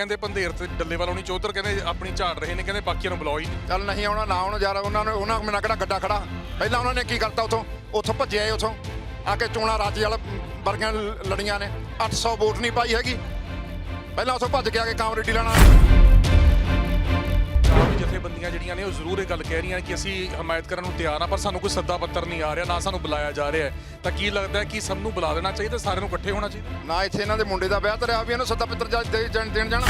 ਕਹਿੰਦੇ ਪੰਧੇਰ ਤੇ ਡੱਲੇ ਵਾਲੋਂ ਚੌਧਰ ਕਹਿੰਦੇ ਆਪਣੀ ਝਾੜ ਰਹੇ ਨੇ, ਕਹਿੰਦੇ ਬਾਕੀਆਂ ਨੂੰ ਬੁਲਾਓ ਹੀ ਨਹੀਂ। ਚੱਲ ਨਹੀਂ ਆਉਣਾ, ਨਾ ਆਉਣਾ ਯਾਰ, ਉਹਨਾਂ ਨੇ ਉਹਨਾਂ ਮੇਰਾ ਕਿਹੜਾ ਗੱਡਾ ਖੜਾ? ਪਹਿਲਾਂ ਉਹਨਾਂ ਨੇ ਕੀ ਕਰਤਾ ਉਥੋਂ? ਉਥੋਂ ਭੱਜਿਆ ਏ ਉਥੋਂ। ਆ ਕੇ ਚੋਣਾ ਰਾਜੇ ਵਾਲਾ ਵਰਗੀਆਂ ਲੜੀਆਂ ਨੇ। 800 ਵੋਟ ਨਹੀਂ ਪਾਈ ਹੈਗੀ। ਪਹਿਲਾਂ ਉਥੋਂ ਭੱਜ ਕੇ ਆ ਕੇ ਕਾਮਰੇਡੀ ਲੈਣਾ। ਜਥੇਬੰਦੀਆਂ ਜਿਹੜੀਆਂ ਨੇ, ਉਹ ਜ਼ਰੂਰ ਇਹ ਗੱਲ ਕਹਿ ਰਹੀਆਂ ਕਿ ਅਸੀਂ ਹਮਾਇਤ ਕਰਨ ਨੂੰ ਤਿਆਰ ਆ ਪਰ ਸਾਨੂੰ ਕੋਈ ਸੱਦਾ ਪੱਤਰ ਨਹੀਂ ਆ ਰਿਹਾ, ਨਾ ਸਾਨੂੰ ਬੁਲਾਇਆ ਜਾ ਰਿਹਾ ਤਾਂ ਕੀ ਲੱਗਦਾ ਕਿ ਸਭ ਨੂੰ ਬੁਲਾ ਦੇਣਾ ਚਾਹੀਦਾ, ਸਾਰਿਆਂ ਨੂੰ ਇਕੱਠੇ ਹੋਣਾ ਚਾਹੀਦਾ? ਨਾ ਇੱਥੇ ਇਹਨਾਂ ਦੇ ਮੁੰਡੇ ਦਾ ਵਿਆਹ ਧਰਿਆ ਵੀ ਇਹਨੂੰ ਸੱਦਾ ਪੱਤਰ ਦੇਣ ਜਾਣਾ।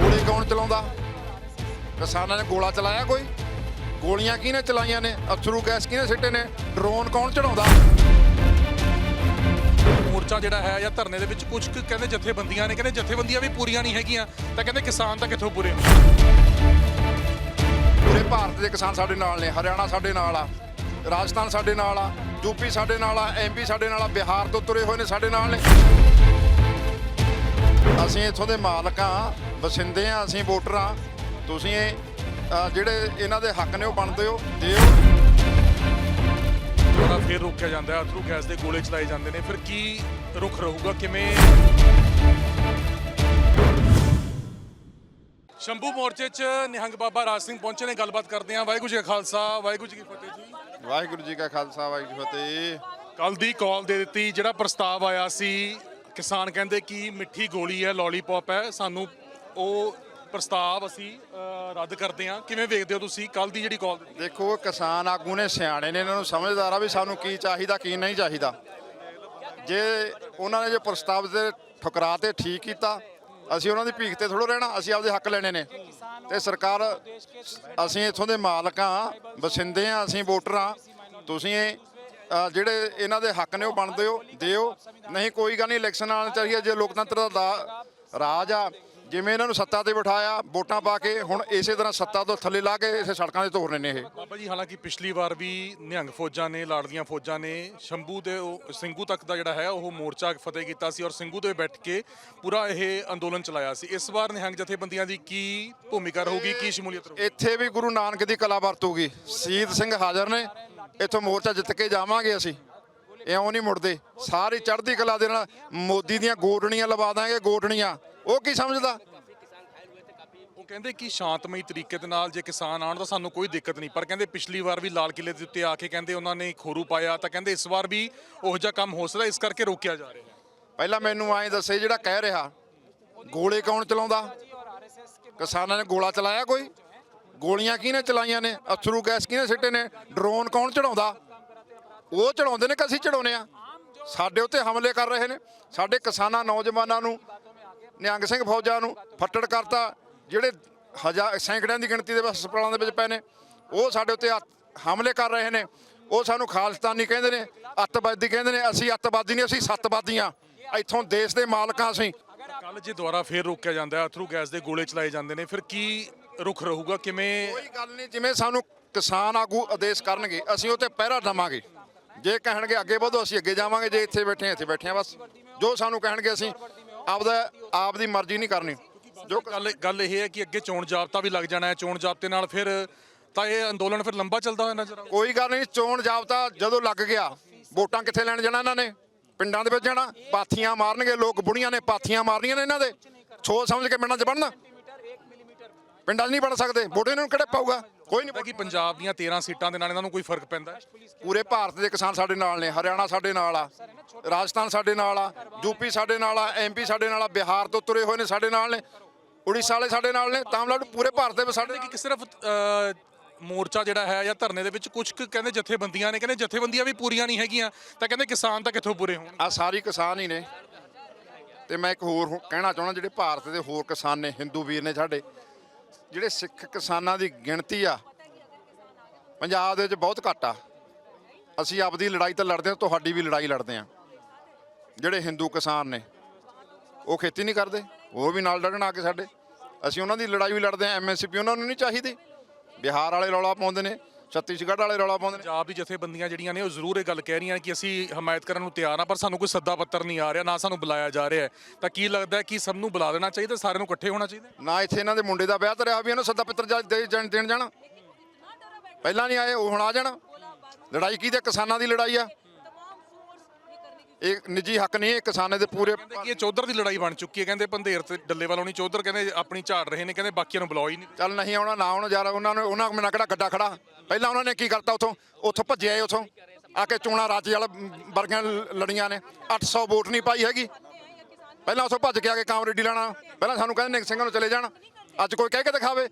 ਗੋਲੇ ਕੌਣ ਚਲਾਉਂਦਾ? ਕਿਸਾਨਾਂ ਨੇ ਗੋਲਾ ਚਲਾਇਆ ਕੋਈ? ਗੋਲੀਆਂ ਕਿਹਨੇ ਚਲਾਈਆਂ ਨੇ? ਅਥਰੂ ਗੈਸ ਕਿਹਨੇ ਸਿੱਟੇ ਨੇ? ਡਰੋਨ ਕੌਣ ਚੜਾਉਂਦਾ? ਮੋਰਚਾ ਜਿਹੜਾ ਹੈ ਜਾਂ ਧਰਨੇ ਦੇ ਵਿੱਚ ਕੁਝ ਕਹਿੰਦੇ ਜਥੇਬੰਦੀਆਂ ਨੇ, ਕਹਿੰਦੇ ਜਥੇਬੰਦੀਆਂ ਵੀ ਪੂਰੀਆਂ ਨਹੀਂ ਹੈਗੀਆਂ, ਤਾਂ ਕਹਿੰਦੇ ਕਿਸਾਨ ਤਾਂ ਕਿੱਥੋਂ ਪੂਰੇ ਪੂਰੇ ਭਾਰਤ ਦੇ ਕਿਸਾਨ ਸਾਡੇ ਨਾਲ ਨੇ, ਹਰਿਆਣਾ ਸਾਡੇ ਨਾਲ ਆ, ਰਾਜਸਥਾਨ ਸਾਡੇ ਨਾਲ ਆ ਯੂਪੀ ਸਾਡੇ ਨਾਲ ਆ ਐਮਪੀ ਸਾਡੇ ਨਾਲ ਆ, ਬਿਹਾਰ ਤੋਂ ਤੁਰੇ ਹੋਏ ਨੇ ਸਾਡੇ ਨਾਲ ਨੇ। ਅਸੀਂ ਇੱਥੋਂ ਦੇ ਮਾਲਕ ਆ, ਵਸਿੰਦੇ ਆ, ਅਸੀਂ ਵੋਟਰ ਆ। ਤੁਸੀਂ ਜਿਹੜੇ ਇਹਨਾਂ ਦੇ ਹੱਕ ਨੇ ਉਹ ਬਣਦੇ ਹੋ ਦਿਓ ਦੁਬਾਰਾ ਫੇਰ ਰੋਕਿਆ ਜਾਂਦਾ ਹੈ ਅਥਰੂ ਗੈਸ ਦੇ ਗੋਲੇ ਚਲਾਏ ਜਾਂਦੇ ਨੇ। ਫਿਰ ਕੀ ਰੁਖ ਰਹੂਗਾ ਕਿਵੇਂ? ਸ਼ੰਭੂ ਮੋਰਚੇ 'ਚ ਨਿਹੰਗ ਬਾਬਾ ਰਾਜ ਸਿੰਘ ਪਹੁੰਚੇ ਨੇ ਗੱਲਬਾਤ ਕਰਦੇ ਹਾਂ। ਵਾਹਿਗੁਰੂ ਜੀ ਕਾ ਖਾਲਸਾ ਵਾਹਿਗੁਰੂ ਜੀ ਕੀ ਫਤਿਹ ਜੀ। ਵਾਹਿਗੁਰੂ ਜੀ ਕਾ ਖਾਲਸਾ ਵਾਹਿਗੁਰੂ ਜੀ ਫਤਿਹ। ਕੱਲ ਦੀ ਕਾਲ ਦੇ ਦਿੱਤੀ ਜਿਹੜਾ ਪ੍ਰਸਤਾਵ ਆਇਆ ਸੀ ਕਿਸਾਨ ਕਹਿੰਦੇ ਕਿ ਮਿੱਠੀ ਗੋਲੀ ਹੈ ਲੋਲੀਪੌਪ ਹੈ ਸਾਨੂੰ ਉਹ ਪ੍ਰਸਤਾਵ ਅਸੀਂ ਰੱਦ ਕਰਦੇ ਹਾਂ। ਕਿਵੇਂ ਵੇਖਦੇ ਹੋ ਤੁਸੀਂ ਕੱਲ ਦੀ ਜਿਹੜੀ ਕਾਲ ਦੇਖੋ, ਕਿਸਾਨ ਆਗੂ ਨੇ ਸਿਆਣੇ ਨੇ, ਇਹਨਾਂ ਨੂੰ ਸਮਝਦਾਰ ਆ ਵੀ ਸਾਨੂੰ ਕੀ ਚਾਹੀਦਾ, ਕੀ ਨਹੀਂ ਚਾਹੀਦਾ। ਜੇ ਉਹਨਾਂ ਨੇ ਜੇ ਪ੍ਰਸਤਾਵ ਦੇ ਠੁਕਰਾ ਤੇ ਠੀਕ ਕੀਤਾ, ਅਸੀਂ ਉਹਨਾਂ ਦੀ ਭੀਖ ਤੇ ਥੋੜੋ ਰਹਿਣਾ, ਅਸੀਂ ਆਪਦੇ ਹੱਕ ਲੈਣੇ ਨੇ। ਤੇ ਸਰਕਾਰ, ਅਸੀਂ ਇੱਥੋਂ ਦੇ ਮਾਲਕ ਆ ਵਸਿੰਦੇ ਆ ਅਸੀਂ ਵੋਟਰ ਆ ਤੁਸੀਂ ਜਿਹੜੇ ਇਹਨਾਂ ਦੇ ਹੱਕ ਨੇ ਉਹ ਬਣਦੇ ਹੋ, ਦਿਓ। ਨਹੀਂ, ਕੋਈ ਗੱਲ ਨਹੀਂ, ਇਲੈਕਸ਼ਨ ਆਉਣ ਚਾਹੀਏ, ਜੇ ਲੋਕਤੰਤਰ ਦਾ- ਰਾਜ ਆ ਜਿਵੇਂ ਇਹਨਾਂ ਨੂੰ ਸੱਤਾ ਤੇ ਬਿਠਾਇਆ ਵੋਟਾਂ ਪਾ ਕੇ ਹੁਣ ਇਸੇ ਤਰ੍ਹਾਂ ਸੱਤਾ ਤੋਂ ਥੱਲੇ ਲਾ ਕੇ ਇਸੇ ਸੜਕਾਂ ਤੇ ਤੋਰਨੇ ਨੇ ਇਹ। ਬਾਬਾ ਜੀ ਹਾਲਾਂਕਿ ਪਿਛਲੀ ਵਾਰ ਵੀ ਨਿਹੰਗ ਫੌਜਾਂ ਨੇ ਲਾੜਦੀਆਂ ਫੌਜਾਂ ਨੇ ਸ਼ੰਭੂ ਦੇ ਉਹ ਸਿੰਘੂ ਤੱਕ ਦਾ ਜਿਹੜਾ ਹੈ ਉਹ ਮੋਰਚਾ ਫਤਿਹ ਕੀਤਾ ਸੀ ਔਰ ਸਿੰਘੂ ਦੇ ਬੈਠ ਕੇ ਪੂਰਾ ਇਹ ਅੰਦੋਲਨ ਚਲਾਇਆ ਸੀ। ਇਸ ਵਾਰ ਨਿਹੰਗ ਜਥੇਬੰਦੀਆਂ ਦੀ ਕੀ ਭੂਮਿਕਾ ਰਹੂਗੀ ਕੀ ਸ਼ਮੂਲੀਅਤ ਰਹੂਗੀ? ਇੱਥੇ ਵੀ ਗੁਰੂ ਨਾਨਕ ਦੀ ਕਲਾ ਵਰਤੂਗੀ। ਸ਼ਹੀਦ ਸਿੰਘ ਹਾਜ਼ਰ ਨੇ ਇੱਥੋਂ ਮੋਰਚਾ ਜਿੱਤ ਕੇ ਜਾਵਾਂਗੇ ਅਸੀਂ। ਇਉਂ ਨਹੀਂ ਮੁੜਦੇ। ਸਾਰੀ ਚੜ੍ਹਦੀ ਕਲਾ ਦੇ ਨਾਲ ਮੋਦੀ ਦੀਆਂ ਗੋਡਣੀਆਂ ਲਵਾ ਦਾਂਗੇ ਗੋਡਣੀਆਂ। ਉਹ ਕੀ ਸਮਝਦਾ? ਉਹ ਕਹਿੰਦੇ ਕਿ ਸ਼ਾਂਤਮਈ ਤਰੀਕੇ ਦੇ ਨਾਲ ਜੇ ਕਿਸਾਨ ਆਉਣ ਤਾਂ ਸਾਨੂੰ ਕੋਈ ਦਿੱਕਤ ਨਹੀਂ। ਪਰ ਕਹਿੰਦੇ ਪਿਛਲੀ ਵਾਰ ਵੀ ਲਾਲ ਕਿਲੇ ਦੇ ਉੱਤੇ ਆ ਕੇ ਕਹਿੰਦੇ ਉਹਨਾਂ ਨੇ ਖੋਰੂ ਪਾਇਆ ਤਾਂ ਕਹਿੰਦੇ ਇਸ ਵਾਰ ਵੀ ਉਹੋ ਜਿਹਾ ਕੰਮ ਹੋ ਸਕਦਾ ਇਸ ਕਰਕੇ ਰੋਕਿਆ ਜਾ ਰਿਹਾ। ਪਹਿਲਾਂ ਮੈਨੂੰ ਐਂ ਦੱਸੇ ਜਿਹੜਾ ਕਹਿ ਰਿਹਾ ਗੋਲੇ ਕੌਣ ਚਲਾਉਂਦਾ? ਕਿਸਾਨਾਂ ਨੇ ਗੋਲਾ ਚਲਾਇਆ ਕੋਈ? ਗੋਲੀਆਂ ਕਿਹਨੇ ਚਲਾਈਆਂ ਨੇ? ਅਥਰੂ ਗੈਸ ਕਿਹਨੇ ਸਿੱਟੇ ਨੇ? ਡਰੋਨ ਕੌਣ ਚੜਾਉਂਦਾ? ਉਹ ਚੜਾਉਂਦੇ ਨੇ ਕਿ ਅਸੀਂ ਚੜਾਉਨੇ ਆ ਸਾਡੇ ਉੱਤੇ ਹਮਲੇ ਕਰ ਰਹੇ ਨੇ। ਸਾਡੇ ਕਿਸਾਨਾਂ ਨੌਜਵਾਨਾਂ ਨੂੰ ਨਿਹੰਗ ਸਿੰਘ ਫੌਜਾਂ ਨੂੰ ਫੱਟੜ ਕਰਤਾ ਜਿਹੜੇ ਹਜ਼ਾਰ ਸੈਂਕੜਿਆਂ ਦੀ ਗਿਣਤੀ ਦੇ ਵਿੱਚ ਹਸਪਤਾਲਾਂ ਦੇ ਵਿੱਚ ਪਏ ਨੇ ਉਹ ਸਾਡੇ ਉੱਤੇ ਹਮਲੇ ਕਰ ਰਹੇ ਨੇ ਉਹ ਸਾਨੂੰ ਖਾਲਿਸਤਾਨੀ ਕਹਿੰਦੇ ਨੇ ਅੱਤਵਾਦੀ ਕਹਿੰਦੇ ਨੇ ਅਸੀਂ ਅੱਤਵਾਦੀ ਨਹੀਂ ਅਸੀਂ ਸੱਤਵਾਦੀ ਹਾਂ। ਇੱਥੋਂ ਦੇਸ਼ ਦੇ ਮਾਲਕਾਂ ਅਸੀਂ। ਕੱਲ ਜੇ ਦੁਬਾਰਾ ਫੇਰ ਰੋਕਿਆ ਜਾਂਦਾ ਹੈ ਅਥਰੂ ਗੈਸ ਦੇ ਗੋਲੇ ਚਲਾਏ ਜਾਂਦੇ ਨੇ ਫਿਰ ਕੀ ਰੁਖ ਰਹੂਗਾ ਕਿਵੇਂ ਕੋਈ ਗੱਲ ਨਹੀਂ ਜਿਵੇਂ ਸਾਨੂੰ ਕਿਸਾਨ ਆਗੂ ਆਦੇਸ਼ ਕਰਨਗੇ ਅਸੀਂ ਉਹ ਤੇ ਪਹਿਰਾ ਦਵਾਂਗੇ। ਜੇ ਕਹਿਣਗੇ ਅੱਗੇ ਵਧੋ ਅਸੀਂ ਅੱਗੇ ਜਾਵਾਂਗੇ ਜੇ ਇੱਥੇ ਬੈਠੇ ਹਾਂ, ਇੱਥੇ ਬੈਠੇ ਹਾਂ ਬਸ। ਜੋ ਸਾਨੂੰ ਕਹਿਣਗੇ ਅਸੀਂ ਆਪਦਾ ਆਪ ਦੀ ਮਰਜ਼ੀ ਨਹੀਂ ਕਰਨੀ। ਜੋ ਗੱਲ ਗੱਲ ਇਹ ਹੈ ਕਿ ਅੱਗੇ ਚੋਣ ਜਾਬਤਾ ਵੀ ਲੱਗ ਜਾਣਾ ਹੈ ਚੋਣ ਜਾਬਤੇ ਨਾਲ ਫਿਰ ਤਾਂ ਇਹ ਅੰਦੋਲਨ ਫਿਰ ਲੰਬਾ ਚੱਲਦਾ ਹੋਇਆ ਨਜ਼ਰ ਆਊ ਕੋਈ ਗੱਲ ਨਹੀਂ ਚੋਣ ਜਾਬਤਾ ਜਦੋਂ ਲੱਗ ਗਿਆ ਵੋਟਾਂ ਕਿੱਥੇ ਲੈਣ ਜਾਣਾ ਇਹਨਾਂ ਨੇ? ਪਿੰਡਾਂ ਦੇ ਵਿੱਚ ਜਾਣਾ? ਪਾਥੀਆਂ ਮਾਰਨਗੇ ਲੋਕ ਬੁੜੀਆਂ ਨੇ ਪਾਥੀਆਂ ਮਾਰਨੀਆਂ ਨੇ ਇਹਨਾਂ ਦੇ। ਸੋਚ ਸਮਝ ਕੇ ਪਿੰਡਾਂ 'ਚ ਬਣਨਾ। ਪਿੰਡਾਂ 'ਚ ਨਹੀਂ ਬਣ ਸਕਦੇ ਵੋਟ ਇਹਨਾਂ ਨੂੰ ਕਿਹੜੇ ਪਾਊਗਾ? ਕੋਈ ਨਹੀਂ ਕਿ ਪੰਜਾਬ ਦੀਆਂ 13 ਸੀਟਾਂ ਦੇ ਨਾਲ ਇਹਨਾਂ ਨੂੰ ਕੋਈ ਫ਼ਰਕ ਪੈਂਦਾ ਪੂਰੇ ਭਾਰਤ ਦੇ ਕਿਸਾਨ ਸਾਡੇ ਨਾਲ ਨੇ ਹਰਿਆਣਾ ਸਾਡੇ ਨਾਲ ਆ ਰਾਜਸਥਾਨ ਸਾਡੇ ਨਾਲ ਆ ਯੂਪੀ ਸਾਡੇ ਨਾਲ ਆ ਐਮਪੀ ਸਾਡੇ ਨਾਲ ਆ ਬਿਹਾਰ ਤੋਂ ਤੁਰੇ ਹੋਏ ਨੇ ਸਾਡੇ ਨਾਲ ਨੇ ਉੜੀਸਾ ਵਾਲੇ ਸਾਡੇ ਨਾਲ ਨੇ ਤਾਮਿਲਨਾਡੂ ਪੂਰੇ ਭਾਰਤ ਦੇ ਸਾਡੇ ਕਿ ਸਿਰਫ ਮੋਰਚਾ ਜਿਹੜਾ ਹੈ ਜਾਂ ਧਰਨੇ ਦੇ ਵਿੱਚ ਕੁਝ ਕਹਿੰਦੇ ਜਥੇਬੰਦੀਆਂ ਨੇ ਕਹਿੰਦੇ ਜਥੇਬੰਦੀਆਂ ਵੀ ਪੂਰੀਆਂ ਨਹੀਂ ਹੈਗੀਆਂ ਤਾਂ ਕਹਿੰਦੇ ਕਿਸਾਨ ਤਾਂ ਕਿੱਥੋਂ ਪੂਰੇ ਹੋਣ ਆ ਸਾਰੀ ਕਿਸਾਨ ਹੀ ਨੇ। ਤੇ ਮੈਂ ਇੱਕ ਹੋਰ ਕਹਿਣਾ ਚਾਹੁੰਦਾ ਜਿਹੜੇ ਭਾਰਤ ਦੇ ਹੋਰ ਕਿਸਾਨ ਨੇ ਹਿੰਦੂ ਵੀਰ ਨੇ ਸਾਡੇ ਜਿਹੜੇ ਸਿੱਖ ਕਿਸਾਨਾਂ ਦੀ ਗਿਣਤੀ ਆ, ਪੰਜਾਬ ਦੇ ਵਿੱਚ ਬਹੁਤ ਘੱਟ ਆ। ਅਸੀਂ ਆਪਦੀ ਲੜਾਈ ਤਾਂ ਲੜਦੇ ਹਾਂ, ਤੁਹਾਡੀ ਵੀ ਲੜਾਈ ਲੜਦੇ ਹਾਂ। ਜਿਹੜੇ ਹਿੰਦੂ ਕਿਸਾਨ ਨੇ, ਉਹ ਖੇਤੀ ਨਹੀਂ ਕਰਦੇ, ਉਹ ਵੀ ਨਾਲ ਲੜਨ ਆ ਕੇ ਸਾਡੇ। ਅਸੀਂ ਉਹਨਾਂ ਦੀ ਲੜਾਈ ਵੀ ਲੜਦੇ ਹਾਂ ਐਮਐਸਪੀ ਉਹਨਾਂ ਨੂੰ ਨਹੀਂ ਚਾਹੀਦੀ। ਬਿਹਾਰ ਵਾਲੇ ਰੌਲਾ ਪਾਉਂਦੇ ਨੇ ਛੱਤੀਸਗੜ੍ਹ ਵਾਲੇ ਰੌਲਾ ਪਾਉਂਦੇ ਨੇ। ਪੰਜਾਬ ਦੀ ਜਥੇਬੰਦੀਆਂ ਜਿਹੜੀਆਂ ਨੇ ਉਹ ਜ਼ਰੂਰ ਇਹ ਗੱਲ ਕਹਿ ਰਹੀਆਂ ਕਿ ਅਸੀਂ ਹਮਾਇਤ ਕਰਨ ਨੂੰ ਤਿਆਰ ਆ ਪਰ ਸਾਨੂੰ ਕੋਈ ਸੱਦਾ ਪੱਤਰ ਨਹੀਂ ਆ ਰਿਹਾ ਨਾ ਸਾਨੂੰ ਬੁਲਾਇਆ ਜਾ ਰਿਹਾ। ਤਾਂ ਕੀ ਲੱਗਦਾ ਹੈ ਕਿ ਸਭ ਨੂੰ ਬੁਲਾ ਦੇਣਾ ਚਾਹੀਦਾ ਸਾਰਿਆਂ ਨੂੰ ਇਕੱਠੇ ਹੋਣਾ ਚਾਹੀਦਾ? ਨਾ ਇੱਥੇ ਇਹਨਾਂ ਦੇ ਮੁੰਡੇ ਦਾ ਵਿਆਹ ਧਰਿਆ ਵੀ ਇਹਨੂੰ ਸੱਦਾ ਪਿੱਤਰ ਜਾ- ਦੇ ਜਾਣ- ਦੇਣ ਜਾਣਾ। ਪਹਿਲਾਂ ਨਹੀਂ ਆਏ ਉਹ ਹੁਣ ਆ ਜਾਣਾ। ਲੜਾਈ ਕੀ ਤੇ ਕਿਸਾਨਾਂ ਦੀ ਲੜਾਈ ਆ? ਇਹ ਨਿੱਜੀ ਹੱਕ ਨਹੀਂ ਇਹ ਕਿਸਾਨਾਂ ਦੇ ਪੂਰੇ ਕਹਿੰਦੇ ਕਿ ਇਹ ਚੌਧਰ ਦੀ ਲੜਾਈ ਬਣ ਚੁੱਕੀ ਹੈ ਕਹਿੰਦੇ ਪੰਧੇਰ ਤੇ ਡੱਲੇ ਵਾਲੋਂ ਨਹੀਂ ਚੌਧਰ ਕਹਿੰਦੇ ਆਪਣੀ ਝਾੜ ਰਹੇ ਨੇ ਕਹਿੰਦੇ ਬਾਕੀਆਂ ਨੂੰ ਬੁਲਾਓ ਹੀ ਨਹੀਂ। ਚੱਲ ਨਹੀਂ ਆਉਣਾ ਨਾ ਆਉਣਾ ਯਾਰ ਉਹਨਾਂ ਨੇ ਉਹਨਾਂ ਕੋਲ ਕਿਹੜਾ ਗੱਡਾ ਖੜਾ? ਪਹਿਲਾਂ ਉਹਨਾਂ ਨੇ ਕੀ ਕਰਤਾ ਉਥੋਂ? ਉਥੋਂ ਭੱਜੇ ਆਏ ਉਥੋਂ। ਆ ਕੇ ਚੋਣਾ ਰਾਜੇ ਵਾਲਾ ਵਰਗੀਆਂ ਲੜੀਆਂ ਨੇ। 800 ਵੋਟ ਨਹੀਂ ਪਾਈ ਹੈਗੀ। ਪਹਿਲਾਂ ਉਥੋਂ ਭੱਜ ਕੇ ਆ ਕੇ ਕਾਮਰੇਡੀ ਲੈਣਾ ਪਹਿਲਾਂ ਸਾਨੂੰ ਕਹਿੰਦੇ ਨਿਕ ਸਿੰਘਾਂ ਨੂੰ ਚਲੇ ਜਾਣ। ਅੱਜ ਕੋਈ ਕਹਿ ਕੇ ਦਿਖਾਵੇ?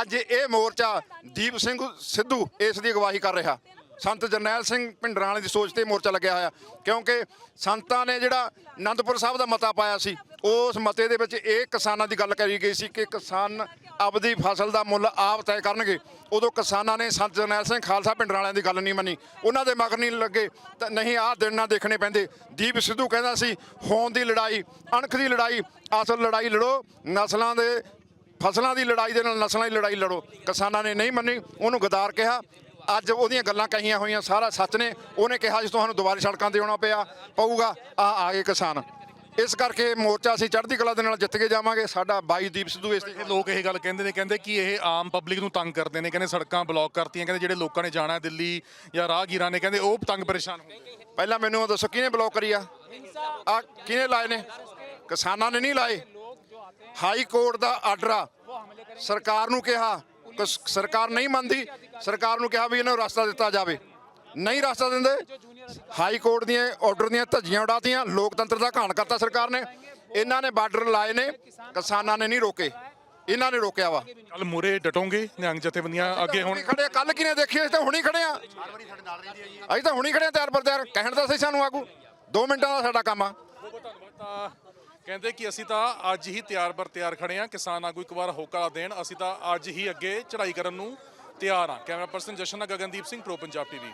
ਅੱਜ ਇਹ ਮੋਰਚਾ ਦੀਪ ਸਿੰਘ ਸਿੱਧੂ ਇਸ ਦੀ ਅਗਵਾਈ ਕਰ ਰਿਹਾ। ਸੰਤ ਜਰਨੈਲ ਸਿੰਘ ਭਿੰਡਰਾਂ ਵਾਲੇ ਦੀ ਸੋਚ ਤੇ ਮੋਰਚਾ ਲੱਗਿਆ ਹੋਇਆ। ਕਿਉਂਕਿ ਸੰਤਾਂ ਨੇ ਜਿਹੜਾ ਅਨੰਦਪੁਰ ਸਾਹਿਬ ਦਾ ਮਤਾ ਪਾਇਆ ਸੀ, ਉਸ ਮਤੇ ਦੇ ਵਿੱਚ ਇਹ ਕਿਸਾਨਾਂ ਦੀ ਗੱਲ ਕਰੀ ਗਈ ਸੀ ਕਿ ਕਿਸਾਨ ਆਪਦੀ ਫਸਲ ਦਾ ਮੁੱਲ ਆਪ ਤੈਅ ਕਰਨਗੇ। ਉਦੋਂ ਕਿਸਾਨਾਂ ਨੇ ਸੰਤ ਜਰਨੈਲ ਸਿੰਘ ਖਾਲਸਾ ਭਿੰਡਰਾਂ ਵਾਲਿਆਂ ਦੀ ਗੱਲ ਨਹੀਂ ਮੰਨੀ। ਉਹਨਾਂ ਦੇ ਮਗਰ ਨਹੀਂ ਲੱਗੇ, ਤਾਂ ਨਹੀਂ ਆਹ ਦਿਨ ਨਾ ਦੇਖਣੇ ਪੈਂਦੇ। ਦੀਪ ਸਿੱਧੂ ਕਹਿੰਦਾ ਸੀ ਹੋਣ ਦੀ ਲੜਾਈ, ਅਣਖ ਦੀ ਲੜਾਈ, ਅਸਲ ਲੜਾਈ ਲੜੋ, ਨਸਲਾਂ ਦੇ, ਫਸਲਾਂ ਦੀ ਲੜਾਈ ਦੇ ਨਾਲ ਨਸਲਾਂ ਦੀ ਲੜਾਈ ਲੜੋ। ਕਿਸਾਨਾਂ ਨੇ ਨਹੀਂ ਮੰਨੀ, ਉਹਨੂੰ ਗਦਾਰ ਕਿਹਾ। ਅੱਜ ਉਹਦੀਆਂ ਗੱਲਾਂ ਕਹੀਆਂ ਹੋਈਆਂ ਸਾਰਾ ਸੱਚ ਨੇ। ਉਹਨੇ ਕਿਹਾ ਜੀ ਤੁਹਾਨੂੰ ਦੁਬਾਰਾ ਸੜਕਾਂ ਤੇ ਆਉਣਾ ਪਿਆ ਪਊਗਾ। ਆ ਆ ਗਏ ਕਿਸਾਨ। ਇਸ ਕਰਕੇ ਮੋਰਚਾ ਅਸੀਂ ਚੜ੍ਹਦੀ ਕਲਾ ਦੇ ਨਾਲ ਜਿੱਤ ਕੇ ਜਾਵਾਂਗੇ। ਸਾਡਾ ਬਾਈ ਦੀਪ ਸਿੱਧੂ ਇਸ ਇਹ ਲੋਕ ਇਹ ਗੱਲ ਕਹਿੰਦੇ ਨੇ ਕਹਿੰਦੇ ਕਿ ਇਹ ਆਮ ਪਬਲਿਕ ਨੂੰ ਤੰਗ ਕਰਦੇ ਨੇ। ਕਹਿੰਦੇ ਸੜਕਾਂ ਬਲੌਕ ਕਰਤੀਆਂ ਕਹਿੰਦੇ ਜਿਹੜੇ ਲੋਕਾਂ ਨੇ ਜਾਣਾ ਦਿੱਲੀ ਜਾਂ ਰਾਹਗੀਰਾਂ ਨੇ ਕਹਿੰਦੇ ਉਹ ਤੰਗ ਪਰੇਸ਼ਾਨ ਹੋਣਗੇ ਪਹਿਲਾਂ ਮੈਨੂੰ ਉਹ ਦੱਸੋ ਕਿਹਨੇ ਬਲੌਕ ਕਰੀ ਆ? ਆ ਕਿਹਨੇ ਲਾਏ ਨੇ? ਕਿਸਾਨਾਂ ਨੇ ਨਹੀਂ ਲਾਏ। ਹਾਈ ਕੋਰਟ ਦਾ ਆਰਡਰ ਆ। ਸਰਕਾਰ ਨੂੰ ਕਿਹਾ ਸਰਕਾਰ ਨਹੀਂ ਮੰਨਦੀ। ਸਰਕਾਰ ਨੂੰ ਕਿਹਾ ਵੀ ਇਹਨਾਂ ਨੂੰ ਰਸਤਾ ਦਿੱਤਾ ਜਾਵੇ। ਨਹੀਂ ਰਸਤਾ ਦਿੰਦੇ। ਹਾਈ ਕੋਰਟ ਦੀਆਂ ਆਰਡਰ ਦੀਆਂ ਧੱਜੀਆਂ ਉਡਾਤੀਆਂ। ਲੋਕਤੰਤਰ ਦਾ ਘਾਣ ਕਰਤਾ ਸਰਕਾਰ ਨੇ। ਇਹਨਾਂ ਨੇ ਬਾਰਡਰ ਲਾਏ ਨੇ। ਕਿਸਾਨਾਂ ਨੇ ਨਹੀਂ ਰੋਕੇ। ਇਹਨਾਂ ਨੇ ਰੋਕਿਆ ਵਾ। ਕੱਲ ਮੂਰੇ ਡਟੋਗੇ ਨਿਹੰਗ ਜਥੇਬੰਦੀਆਂ ਅੱਗੇ ਹੁਣ ਖੜੇ ਕੱਲ ਕਿਨੇ ਦੇਖੀ? ਅਸੀਂ ਤਾਂ ਹੁਣੀ ਖੜੇ ਆ। ਅਸੀਂ ਤਾਂ ਹੁਣੀ ਖੜੇ ਆ ਤਿਆਰ ਪਰ ਤਿਆਰ। ਕਹਿਣ ਦਾ ਸਹੀ ਸਾਨੂੰ ਆਗੂ। 2 ਮਿੰਟਾਂ ਦਾ ਸਾਡਾ ਕੰਮ ਆ। ਕਹਿੰਦੇ ਕਿ ਅਸੀਂ ਤਾਂ ਅੱਜ ਹੀ ਤਿਆਰ ਬਰ ਤਿਆਰ ਖੜੇ ਆ ਕਿਸਾਨ ਆਗੂ ਇੱਕ ਵਾਰ ਹੋਕਾ ਦੇਣ, ਅਸੀਂ ਤਾਂ ਅੱਜ ਹੀ ਅੱਗੇ ਚੜ੍ਹਾਈ ਕਰਨ ਨੂੰ ਤਿਆਰ ਆ ਕੈਮਰਾ ਪਰਸਨ ਜਸ਼ਨ ਨਾਲ ਗਗਨਦੀਪ ਸਿੰਘ, ਪ੍ਰੋ ਪੰਜਾਬ ਟੀਵੀ।